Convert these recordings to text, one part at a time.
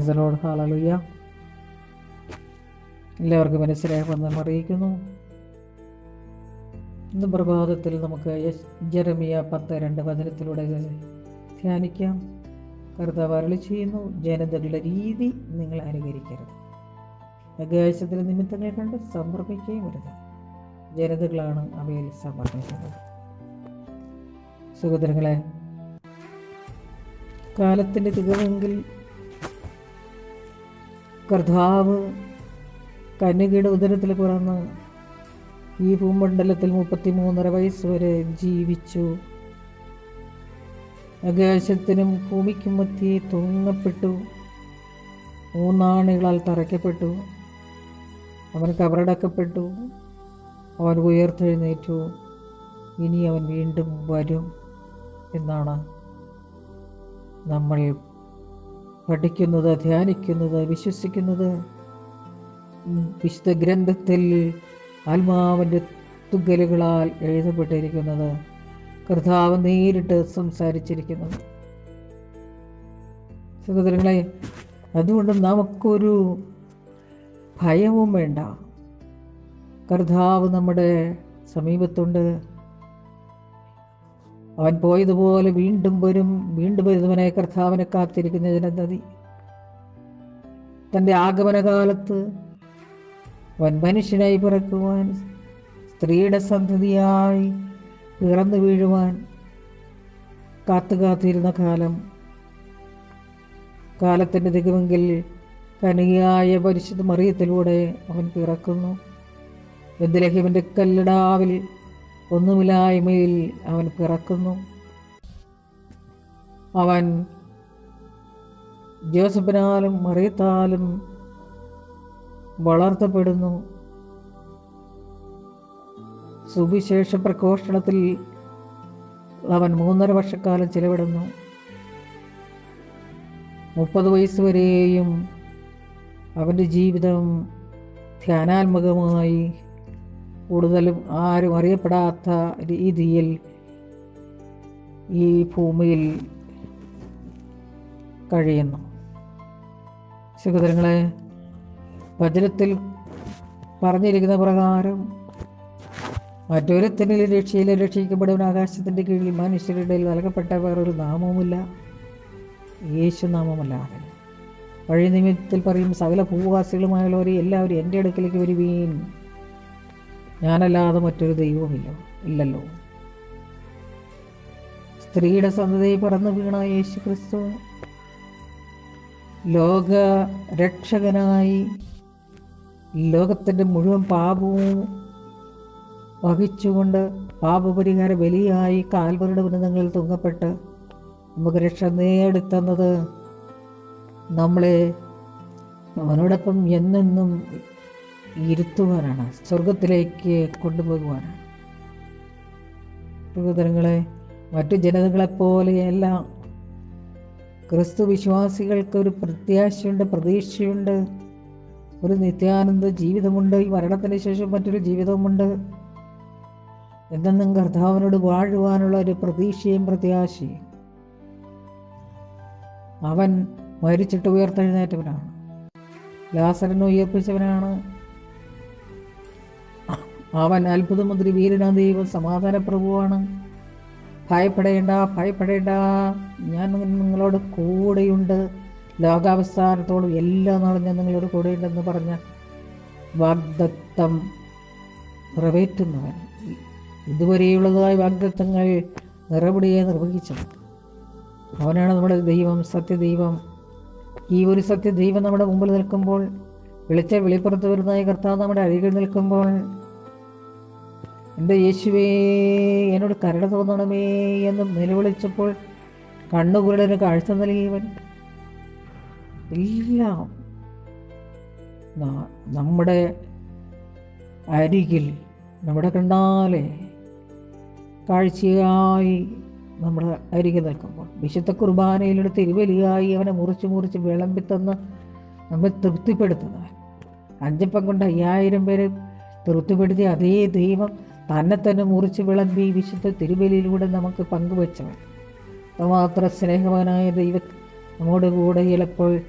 പ്രൈസലോട് ഹാളലുയ്യ എല്ലാവർക്കും മനസ്സിലായ ബന്ധം അറിയിക്കുന്നു ഇന്ന് പ്രഭാതത്തിൽ നമുക്ക് ജെറമിയ പത്ത് രണ്ട് വചനത്തിലൂടെ ധ്യാനിക്കാം. കർത്താവ് അരളി ചെയ്യുന്നു ജനതകളുടെ രീതി നിങ്ങൾ അനുകരിക്കരുത്. അകാശത്തിലെ നിമിത്തങ്ങൾ കണ്ട് സമർപ്പിക്കുകയും വരുത്. ജനതകളാണ് അവയിൽ സമർപ്പിക്കുന്നത്. സഹോദരങ്ങളെ കാലത്തിന്റെ തികവെങ്കിൽ കർത്താവ് കന്യകയുടെ ഉദരത്തിൽ പിറന്ന് ഈ ഭൂമണ്ഡലത്തിൽ മുപ്പത്തി മൂന്നര വയസ്സ് വരെ ജീവിച്ചു. ആകാശത്തിനും ഭൂമിക്കും മധ്യേ തൂങ്ങപ്പെട്ടു. മൂന്നാണികളാൽ തറയ്ക്കപ്പെട്ടു. അവൻ കബറടക്കപ്പെട്ടു. അവൻ ഉയർത്തെഴുന്നേറ്റു. ഇനി അവൻ വീണ്ടും വരും എന്നാണ് നമ്മൾ പഠിക്കുന്നത് ധ്യാനിക്കുന്നത് വിശ്വസിക്കുന്നത്. വിശുദ്ധ ഗ്രന്ഥത്തിൽ ആത്മാവിന്റെ തുകലുകളാൽ എഴുതപ്പെട്ടിരിക്കുന്നത്. കർത്താവ് നേരിട്ട് സംസാരിച്ചിരിക്കുന്നത്. സഹോദരങ്ങളെ അതുകൊണ്ട് നമുക്കൊരു ഭയവും വേണ്ട. കർത്താവ് നമ്മുടെ സമീപത്തുണ്ട്. അവൻ പോയതുപോലെ വീണ്ടും വരും വീണ്ടും വരുന്നവനെ കർത്താവിനെ കാത്തിരിക്കുന്ന ജനതതി. തന്റെ ആഗമനകാലത്ത് അവൻ മനുഷ്യനായി പിറക്കുവാൻ സ്ത്രീയുടെ സന്തതിയായി പിറന്നു വീഴുവാൻ കാത്തു കാത്തിരുന്ന കാലം. കാലത്തിന്റെ തികവെങ്കിൽ കനികയായ പരിശുദ്ധ മറിയത്തിലൂടെ അവൻ പിറക്കുന്നു. ബദ്രഹിമിന്റെ കല്ലടാവിൽ ഒന്നുമില്ലായ്മയിൽ അവൻ പിറക്കുന്നു. അവൻ ജോസഫിനാലും മറിയത്താലും വളർത്തപ്പെടുന്നു. സുവിശേഷ പ്രഘോഷണത്തിൽ അവൻ മൂന്നര വർഷക്കാലം ചിലവിടുന്നു. മുപ്പത് വയസ്സ് വരെയും അവന്റെ ജീവിതം ധ്യാനാത്മകമായി കൂടുതലും ആരും അറിയപ്പെടാത്ത രീതിയിൽ ഈ ഭൂമിയിൽ കഴിയുന്നു. സഹോദരങ്ങളെ വചനത്തിൽ പറഞ്ഞിരിക്കുന്ന പ്രകാരം മറ്റൊരുത്തനിൽ രക്ഷയിൽ രക്ഷിക്കപ്പെടുന്ന ആകാശത്തിന്റെ കീഴിൽ മനുഷ്യരുടെ നൽകപ്പെട്ട വേറൊരു നാമവുമില്ല. യേശുനാമമല്ലാതെ പഴയ നിമിത്തത്തിൽ പറയും സകല ഭൂവാസികളുമായുള്ളവരെ എല്ലാവരും എന്റെ അടുക്കിലേക്ക് വരുവീൻ. ഞാനല്ലാതെ മറ്റൊരു ദൈവമില്ല. ഇല്ലല്ലോ. സ്ത്രീയുടെ സന്തതി പറന്നു വീണ യേശു ക്രിസ്തു ലോക രക്ഷകനായി ലോകത്തിന്റെ മുഴുവൻ പാപവും വഹിച്ചുകൊണ്ട് പാപപരിഹാര ബലിയായി കാൽവരുടെ ഉന്നതങ്ങളിൽ തൂങ്ങപ്പെട്ട് നമുക്ക് രക്ഷ നേടിത്തന്നത് നമ്മളെ അവനോടൊപ്പം എന്നെന്നും ഇരുത്തുവാനാണ് സ്വർഗത്തിലേക്ക് കൊണ്ടുപോകുവാനാണ്. സഹോദരങ്ങളെ മറ്റു ജനതകളെപ്പോലെയല്ല ക്രിസ്തു വിശ്വാസികൾക്ക് ഒരു പ്രത്യാശയുണ്ട് പ്രതീക്ഷയുണ്ട്. ഒരു നിത്യാനന്ദ ജീവിതമുണ്ട് ഈ മരണത്തിന് ശേഷം മറ്റൊരു ജീവിതമുണ്ട്. എന്നെന്നും കർത്താവിനോട് വാഴുവാനുള്ള ഒരു പ്രതീക്ഷയും പ്രത്യാശയും. അവൻ മരിച്ചിട്ട് ഉയർത്തെഴുന്നേറ്റവനാണ്. ലാസറിനെ ഉയർപ്പിച്ചവനാണ്. അവൻ അത്ഭുതമന്ത്രി വീരന ദൈവം സമാധാന പ്രഭുവാണ് ഭയപ്പെടേണ്ട ഭയപ്പെടേണ്ട. ഞാൻ നിങ്ങളോട് കൂടെയുണ്ട്. ലോകാവസാനത്തോളം എല്ലാ നാളും ഞാൻ നിങ്ങളോട് കൂടെയുണ്ടെന്ന് പറഞ്ഞ വാഗ്ദത്തം നിറവേറ്റുന്നവൻ. ഇതുവരെയുള്ളതായ വാഗ്ദത്തങ്ങൾ നിറപടിയെ നിർവഹിച്ചത് അവനാണ് നമ്മുടെ ദൈവം സത്യദൈവം. ഈ ഒരു സത്യദൈവം നമ്മുടെ മുമ്പിൽ നിൽക്കുമ്പോൾ വിളിച്ച വെളിപ്പുറത്ത് വരുന്നതായ കർത്താവ് നമ്മുടെ അരികിൽ നിൽക്കുമ്പോൾ എന്റെ യേശുവേ എന്നോട് കരുണ തോന്നണമേ എന്ന് നിലവിളിച്ചപ്പോൾ കണ്ണുകുരുടന് കാഴ്ച നൽകിയവൻ. എല്ലാം നമ്മുടെ അരികിൽ നമ്മുടെ കണ്ടാലെ കാഴ്ചയായി നമ്മുടെ അരികെ നിൽക്കുമ്പോൾ. വിശുദ്ധ കുർബാനയിലൂടെ തിരുവലിയായി അവനെ മുറിച്ച് മുറിച്ച് വിളമ്പിത്തന്ന് നമ്മെ തൃപ്തിപ്പെടുത്തുന്നവൻ. അഞ്ചപ്പം കൊണ്ട് അയ്യായിരം പേരെ തൃപ്തിപ്പെടുത്തിയ അതേ ദൈവം തന്നെ തന്നെ മുറിച്ച് വിളമ്പി വിശുദ്ധ തിരുവലിയിലൂടെ നമുക്ക് പങ്കുവച്ചവൻ. അത്രമാത്ര സ്നേഹവാനായ ദൈവം നമ്മുടെ കൂടെ ചിലപ്പോൾ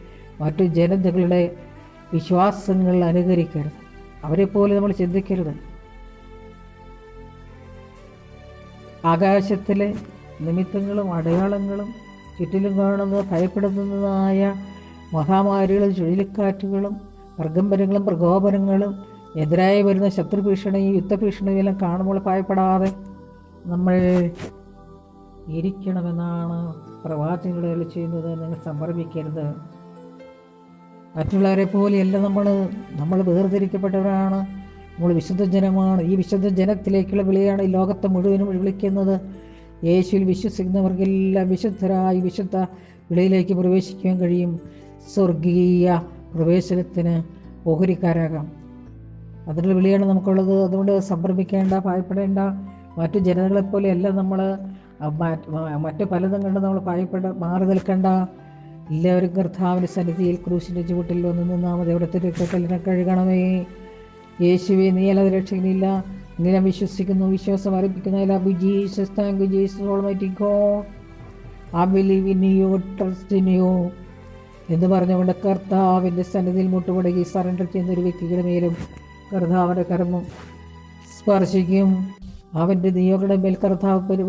മറ്റു ജനതകളുടെ വിശ്വാസങ്ങൾ അനുകരിക്കരുത്. അവരെപ്പോലെ നമ്മൾ ചിന്തിക്കരുത്. ആകാശത്തിലെ നിമിത്തങ്ങളും അടയാളങ്ങളും ചുറ്റിലും കാണുന്ന ഭയപ്പെടുന്നതായ മഹാമാരികളും ചുഴലിക്കാറ്റുകളും പ്രകമ്പനങ്ങളും പ്രകോപനങ്ങളും എതിരായി വരുന്ന ശത്രു ഭീഷണി യുദ്ധ എല്ലാം കാണുമ്പോൾ ഭയപ്പെടാതെ നമ്മൾ ഇരിക്കണമെന്നാണ് പ്രവാചകരുടെ ചെയ്യുന്നത്. നിങ്ങൾ സമർപ്പിക്കരുത് മറ്റുള്ളവരെ പോലെയല്ല നമ്മൾ. നമ്മൾ വേർതിരിക്കപ്പെട്ടവരാണ്. നമ്മൾ വിശുദ്ധ ജനമാണ്. ഈ വിശുദ്ധ ജനത്തിലേക്കുള്ള വിളിയാണ് ഈ ലോകത്തെ മുഴുവനും വിളിക്കുന്നത്. യേശുവിൽ വിശ്വസിക്കുന്നവർക്കെല്ലാം വിശുദ്ധരായി വിശുദ്ധ വിളിയിലേക്ക് പ്രവേശിക്കാൻ കഴിയും. സ്വർഗീയ പ്രവേശനത്തിന് ഓഹരിക്കാരാകാം. അതിനുള്ള വിളിയാണ് നമുക്കുള്ളത്. അതുകൊണ്ട് സംഭ്രമിക്കേണ്ട ഭയപ്പെടേണ്ട മറ്റു ജനതകളെപ്പോലെയല്ല നമ്മൾ മറ്റു പലതും കണ്ട് നമ്മൾ ഭയപ്പെട മാറി നിൽക്കേണ്ട. എല്ലാവരും കർത്താവിന്റെ സന്നിധിയിൽ ക്രൂശിന്റെ ചുവട്ടിൽ വന്ന് നിന്നാമത് എവിടത്തെ രക്തക്കല്ലിനെ കഴുകണമേ. യേശുവെ നീ അല്ലാതെ രക്ഷകനില്ല നീ വിശ്വസിക്കുന്നു വിശ്വാസം അറിയിപ്പിക്കുന്ന Jesus thank you Jesus almighty God I believe in you trust in you എന്ന് പറഞ്ഞുകൊണ്ട് കർത്താവിന്റെ സന്നിധിയിൽ മുട്ടുപടകി സറണ്ടർ ചെയ്യുന്ന ഒരു വ്യക്തിയുടെ മേലും കർത്താവിന്റെ കർമ്മം സ്പർശിക്കും. അവന്റെ നിയോഗയുടെ മേൽ കർത്താവ് പരി-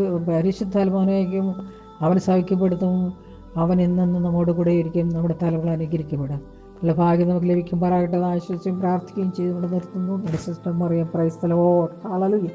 അവൻ സൗഖ്യപ്പെടുത്തും. അവൻ എന്നെന്നും നമ്മോട് കൂടെ ഇരിക്കും. നമ്മുടെ തലകൾ അനുഗ്രഹിക്കപ്പെടാം. നല്ല ഭാഗ്യം നമുക്ക് ലഭിക്കും. പറയട്ടെ എന്ന് ആശ്വസിച്ചും പ്രാർത്ഥിക്കുകയും ചെയ്തുകൊണ്ട് നിർത്തുന്നു. സിസ്റ്റർ മറിയാം പ്രൈസ് തലവോ ആളലുയ്യ